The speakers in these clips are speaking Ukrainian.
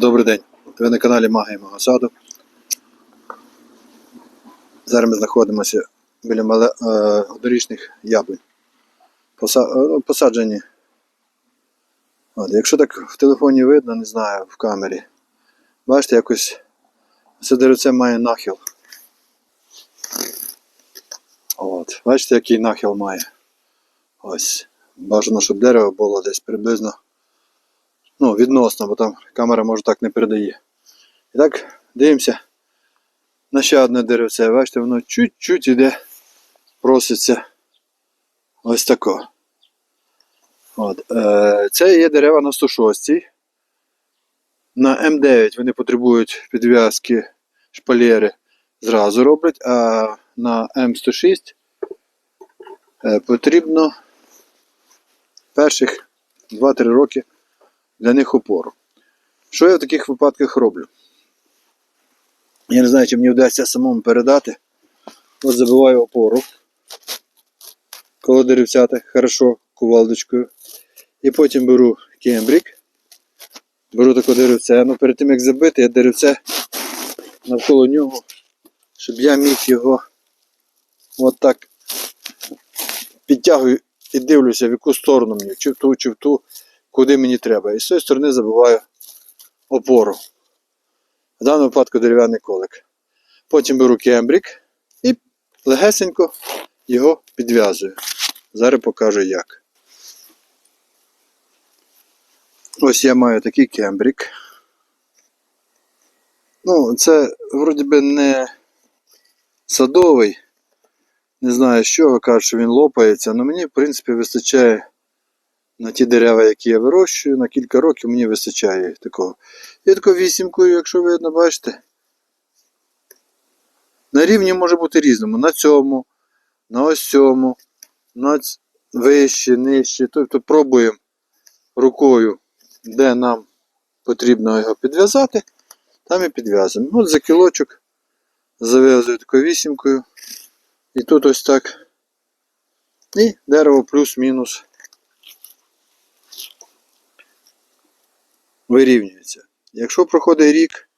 Добрий день. Ви на каналі Магія мого саду. Зараз ми знаходимося біля мале, е, яблунь. Е, ну, посаджені. От, якщо так в телефоні видно, не знаю, в камері. Бачите, якось це деревце має нахил. От, бачите, який нахил має. Ось. Бажано, щоб дерево було десь приблизно ну, відносно, бо там камера може так не передає. І так, дивимося на ще одне деревце. Бачите, воно чуть-чуть іде, проситься ось тако. От. Е, це є дерева на 106. На М9 вони потребують підв'язки шпалери зразу роблять, а на М106 е, потрібно перших 2-3 роки для них опору. Що я в таких випадках роблю? Я не знаю, чи мені вдасться самому передати. От забиваю опору. Коло деревцята, хорошо, кувалдочкою. І потім беру кембрік. Беру таке деревце. Ну перед тим як забити, я деревце навколо нього, щоб я міг його от так підтягую і дивлюся, в яку сторону мені, чи в ту, чи в ту, куди мені треба. І з цієї сторони забиваю опору. В даному випадку дерев'яний колик. Потім беру кембрік і легесенько його підв'язую. Зараз покажу як. Ось я маю такий кембрік. Ну, це вроді би не садовий. Не знаю з чого, кажуть, що він лопається, але мені, в принципі, вистачає на ті дерева, які я вирощую, на кілька років мені вистачає такого. Я таку вісімкою, якщо видно, бачите. На рівні може бути різному. На цьому, на ось цьому, на ць- вище, нижче. Тобто пробуємо рукою, де нам потрібно його підв'язати, там і підв'язуємо. От за кілочок зав'язую такою вісімкою. І тут ось так. І дерево плюс-мінус вирівнюється. Якщо проходить рік,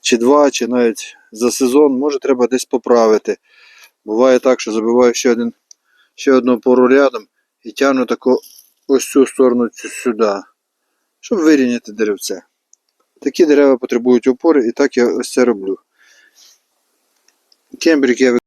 чи два, чи навіть за сезон, може треба десь поправити. Буває так, що забиваю ще, один, ще одну пору рядом і тягну таку ось цю сторону сюди, щоб вирівняти деревце. Такі дерева потребують опори, і так я ось це роблю. Кембрик я